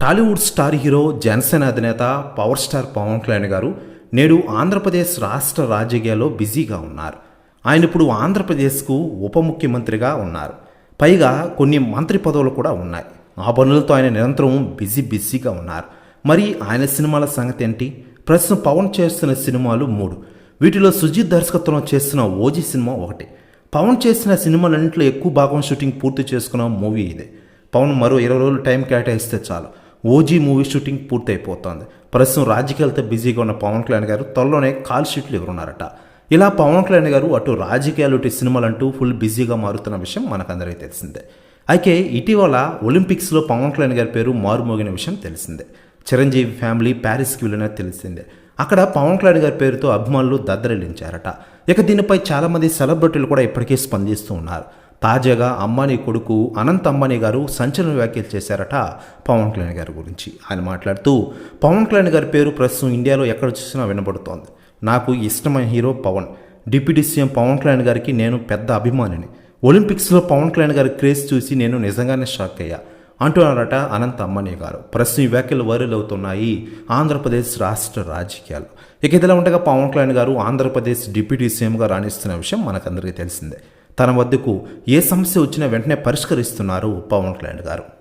Tollywood star hero Janasena అధినేత power star Pawan Kalyan గారు నేడు ఆంధ్రప్రదేశ్ రాష్ట్ర రాజకీయాల్లో బిజీగా ఉన్నారు. ఆయన ఇప్పుడు ఆంధ్రప్రదేశ్కు ఉప ముఖ్యమంత్రిగా ఉన్నారు. పైగా కొన్ని మంత్రి పదవులు కూడా ఉన్నాయి. ఆ పనులతో ఆయన నిరంతరం బిజీ బిజీగా ఉన్నారు. మరి ఆయన సినిమాల సంగతి ఏంటి? ప్రస్తుతం పవన్ చేస్తున్న సినిమాలు మూడు. వీటిలో సుజిత్ దర్శకత్వంలో చేస్తున్న ఓజీ సినిమా ఒకటి. పవన్ చేసిన సినిమాలన్నింటిలో ఎక్కువ భాగం షూటింగ్ పూర్తి చేసుకున్న మూవీ ఇదే. పవన్ మరో ఇరవై రోజులు టైం కేటాయిస్తే చాలు. ఓజీ మూవీ షూటింగ్ పూర్తయిపోతోంది. ప్రస్తుతం రాజకీయాలతో బిజీగా ఉన్న పవన్ కళ్యాణ్ గారు త్వరలోనే కాల్ షీట్లు ఎవరున్నారట ఇలా పవన్ కళ్యాణ్ గారు అటు రాజకీయాలు ఇటు సినిమాలంటూ ఫుల్ బిజీగా మారుతున్న విషయం మనకందరికీ తెలిసిందే. అయితే ఇటీవల ఒలింపిక్స్లో పవన్ కళ్యాణ్ గారి పేరు మారుమోగిన విషయం తెలిసిందే. చిరంజీవి ఫ్యామిలీ ప్యారిస్కి వెళ్ళినది తెలిసిందే. అక్కడ పవన్ కళ్యాణ్ గారి పేరుతో అభిమానులు దద్దరిల్లించారట. ఇక దీనిపై చాలామంది సెలబ్రిటీలు కూడా ఇప్పటికే స్పందిస్తూ ఉన్నారు. తాజాగా అంబానీ కొడుకు అనంత్ అంబానీ గారు సంచలన వ్యాఖ్యలు చేశారట పవన్ కళ్యాణ్ గారి గురించి. ఆయన మాట్లాడుతూ పవన్ కళ్యాణ్ గారి పేరు ప్రస్తుతం ఇండియాలో ఎక్కడ చూసినా వినబడుతోంది. నాకు ఇష్టమైన hero Pawan. Deputy CM Pawan Kalyan గారికి నేను పెద్ద అభిమానిని. ఒలింపిక్స్లో పవన్ కళ్యాణ్ గారి క్రేజ్ చూసి నేను నిజంగానే షాక్ అయ్యా. అంటున్నారట అనంత అమ్మని గారు. ప్రస్తుతం ఈ వ్యాఖ్యలు వైరల్ అవుతున్నాయి ఆంధ్రప్రదేశ్ రాష్ట్ర రాజకీయాలు ఇక ఇదిలా ఉండగా పవన్ కళ్యాణ్ గారు ఆంధ్రప్రదేశ్ డిప్యూటీ సీఎంగా రాణిస్తున్న విషయం మనకందరికీ తెలిసిందే. తన వద్దకు ఏ సమస్య వచ్చినా వెంటనే పరిష్కరిస్తున్నారు పవన్ కళ్యాణ్ గారు.